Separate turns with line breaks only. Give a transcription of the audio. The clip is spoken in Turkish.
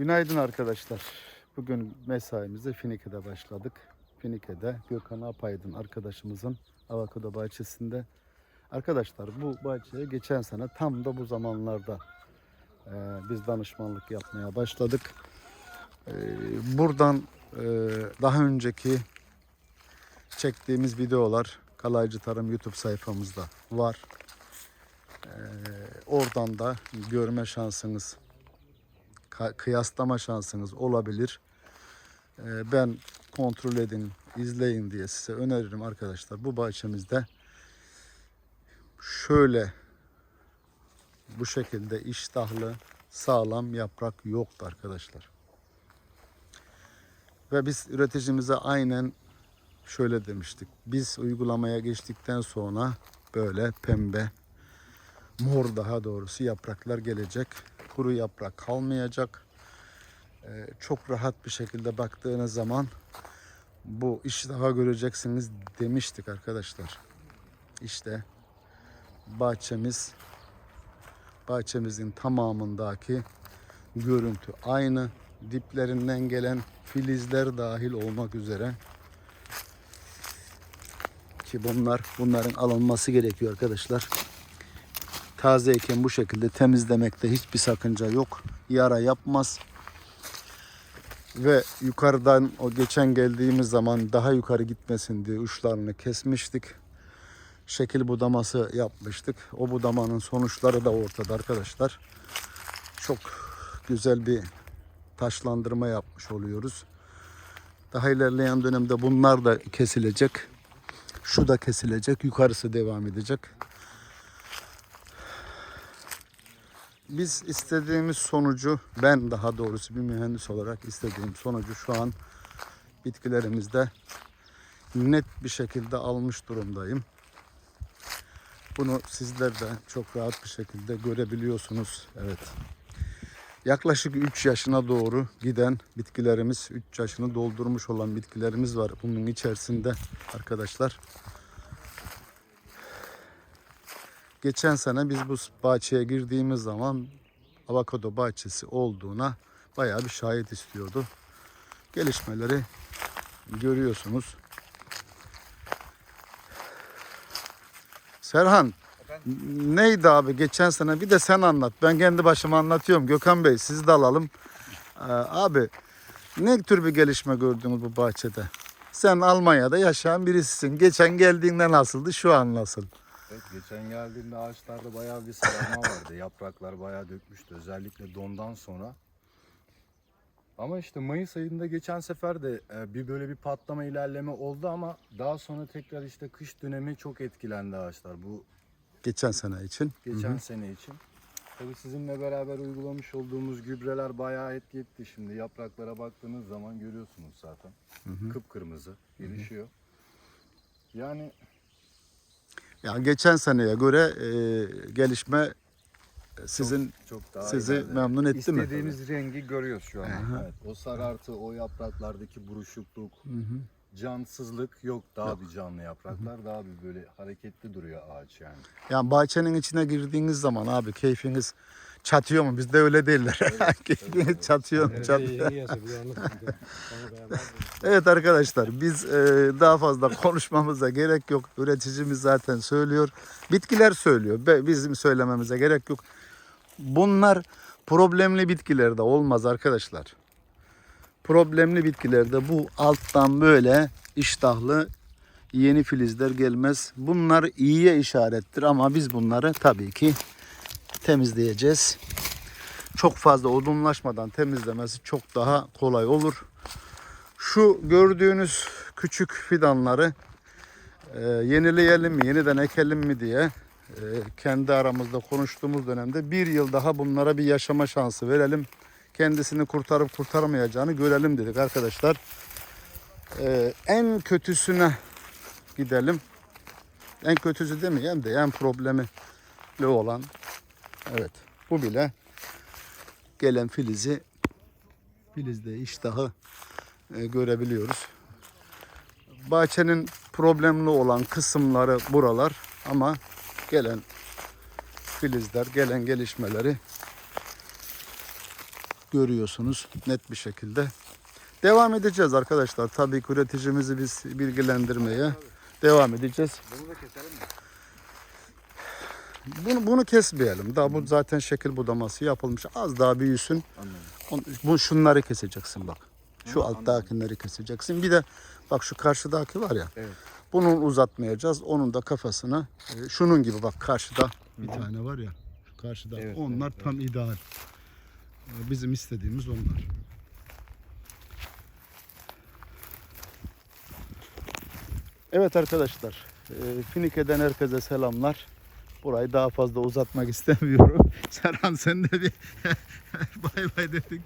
Günaydın arkadaşlar. Bugün mesaimize Finike'de başladık. Finike'de Gökhan Apaydın arkadaşımızın avokado bahçesinde. Arkadaşlar bu bahçeye geçen sene tam da bu zamanlarda e, biz danışmanlık yapmaya başladık. E, buradan e, daha önceki çektiğimiz videolar Kalaycı Tarım YouTube sayfamızda var. E, oradan da görme şansınız kıyaslama şansınız olabilir. Ee, ben kontrol edin, izleyin diye size öneririm arkadaşlar. Bu bahçemizde şöyle bu şekilde iştahlı, sağlam yaprak yoktu arkadaşlar. Ve biz üreticimize aynen şöyle demiştik. Biz uygulamaya geçtikten sonra böyle pembe, mor daha doğrusu yapraklar gelecek. Kuru yaprak kalmayacak. Ee, çok rahat bir şekilde baktığınız zaman bu işi daha göreceksiniz demiştik arkadaşlar. İşte bahçemiz bahçemizin tamamındaki görüntü aynı. Diplerinden gelen filizler dahil olmak üzere ki bunlar bunların alınması gerekiyor arkadaşlar tazeyken bu şekilde temizlemekte hiçbir sakınca yok. Yara yapmaz. Ve yukarıdan o geçen geldiğimiz zaman daha yukarı gitmesin diye uçlarını kesmiştik. Şekil budaması yapmıştık. O budamanın sonuçları da ortada arkadaşlar. Çok güzel bir taşlandırma yapmış oluyoruz. Daha ilerleyen dönemde bunlar da kesilecek. Şu da kesilecek. Yukarısı devam edecek. Biz istediğimiz sonucu ben daha doğrusu bir mühendis olarak istediğim sonucu şu an bitkilerimizde net bir şekilde almış durumdayım. Bunu sizler de çok rahat bir şekilde görebiliyorsunuz. Evet. Yaklaşık 3 yaşına doğru giden bitkilerimiz, 3 yaşını doldurmuş olan bitkilerimiz var bunun içerisinde arkadaşlar. Geçen sene biz bu bahçeye girdiğimiz zaman avokado bahçesi olduğuna bayağı bir şahit istiyordu. Gelişmeleri görüyorsunuz. Serhan neydi abi geçen sene bir de sen anlat. Ben kendi başıma anlatıyorum. Gökhan Bey sizi de alalım. Ee, abi ne tür bir gelişme gördünüz bu bahçede? Sen Almanya'da yaşayan birisisin. Geçen geldiğinde nasıldı? Şu an nasıl?
Evet, geçen geldiğimde ağaçlarda bayağı bir sararma vardı. Yapraklar bayağı dökmüştü. Özellikle dondan sonra. Ama işte Mayıs ayında geçen sefer de e, bir böyle bir patlama ilerleme oldu ama daha sonra tekrar işte kış dönemi çok etkilendi ağaçlar. Bu
Geçen sene için.
geçen sene için. Tabii sizinle beraber uygulamış olduğumuz gübreler bayağı etki etti. Şimdi yapraklara baktığınız zaman görüyorsunuz zaten. Kıpkırmızı gelişiyor. Yani
Yani geçen seneye göre e, gelişme sizin
çok daha
sizi
ileride.
memnun etti mi?
İstediğimiz rengi görüyoruz şu an.
Evet, o sarartı, o yapraklardaki buruşukluk, cansızlık yok. Daha bir canlı yapraklar, daha bir böyle hareketli duruyor ağaç yani.
Yani bahçenin içine girdiğiniz zaman abi keyfiniz çatıyor mu? Bizde öyle değiller. keyfiniz çatıyor mu?
De.
Evet arkadaşlar biz e, daha fazla konuşmamıza gerek yok. Üreticimiz zaten söylüyor. Bitkiler söylüyor. Be- Bizim söylememize gerek yok. Bunlar problemli bitkilerde olmaz arkadaşlar. Problemli bitkilerde bu alttan böyle iştahlı yeni filizler gelmez. Bunlar iyiye işarettir ama biz bunları tabii ki temizleyeceğiz. Çok fazla odunlaşmadan temizlemesi çok daha kolay olur. Şu gördüğünüz küçük fidanları e, yenileyelim mi, yeniden ekelim mi diye e, kendi aramızda konuştuğumuz dönemde bir yıl daha bunlara bir yaşama şansı verelim. Kendisini kurtarıp kurtaramayacağını görelim dedik arkadaşlar. E, en kötüsüne gidelim. En kötüsü demeyeyim de en problemi olan evet bu bile gelen filizi filizde iştahı e, görebiliyoruz. Bahçenin problemli olan kısımları buralar ama gelen filizler, gelen gelişmeleri görüyorsunuz net bir şekilde. Devam edeceğiz arkadaşlar. Tabii ki üreticimizi biz bilgilendirmeye devam edeceğiz.
Bunu da keselim mi?
Bunu, bunu kesmeyelim. Daha bu zaten şekil budaması yapılmış. Az daha büyüsün.
Anladım.
Bu şunları keseceksin bak. Şu
Hı,
alttakileri keseceksin. Bir de bak şu karşıdaki var ya.
Evet.
Bunun uzatmayacağız. Onun da kafasını e, şunun gibi bak karşıda bir tane var ya. Şu karşıda.
Evet,
onlar
evet,
tam ideal. Bizim istediğimiz onlar. Evet arkadaşlar. e, Finike'den herkese selamlar. Burayı daha fazla uzatmak istemiyorum. Serhan sen de bir bay bay dedik.